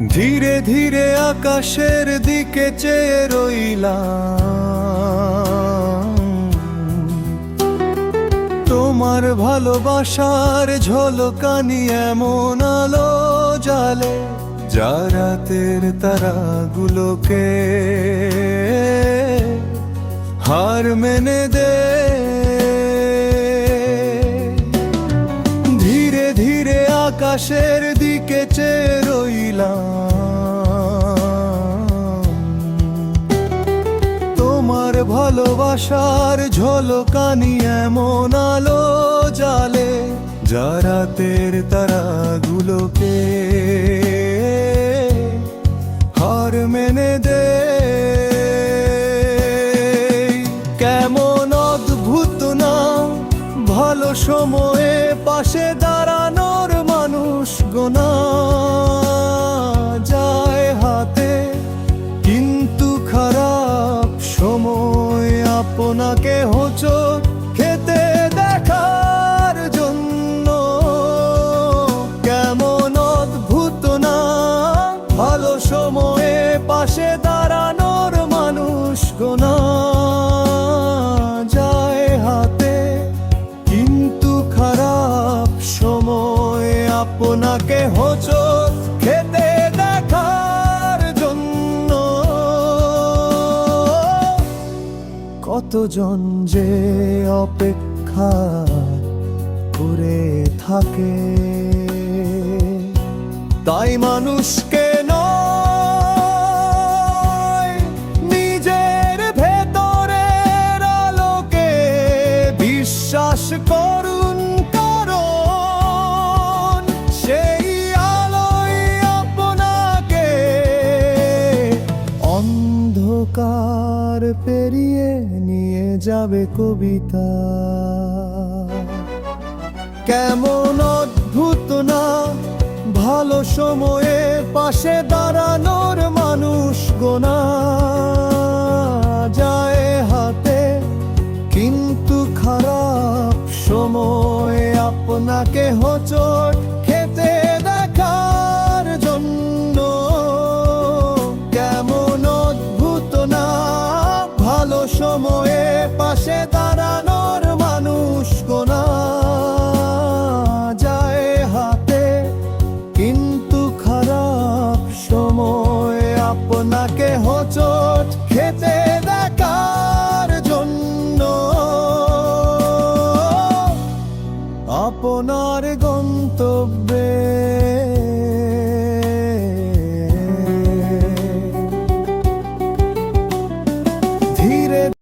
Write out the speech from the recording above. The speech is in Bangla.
ধীরে ধীরে আকাশের দিকে চেয়ে রইলাম। তোমার ভালোবাসার ঝলকানি এমন আলো জালে যা রাতের তারাগুলোকে হার মেনে দে। ধীরে ধীরে আকাশের দিকে চেয়ে রইলাম তোমার ভালোবাসার ঝলকানি এমন আলো জালে যা রাতের তারাগুলোকে হার মেনে দে। কেমন অদ্ভুত না, ভালো সময়ে পাশে দাঁড়ানোর মানুষ গোনা সময় আপনাকে হোচো খেতে দেখার জন্য। কেমন অদ্ভুত না, ভালো সময়ে পাশে দাঁড়ানোর মানুষ গোনা যায় হাতে, কিন্তু খারাপ সময় আপনাকে হোচট কতজন যে অপেক্ষা করে থাকে। তাই মানুষকে নয় নিজের বিশ্বাস করুন আপনাকে অন্ধকার পেরিয়ে যাবে কবিতা। কেমন অদ্ভুত না, ভালো সময়ে পাশে দাঁড়ানোর মানুষ গোনা। যায় হাতে, কিন্তু খারাপ সময়ে আপনাকে হোচট খেতে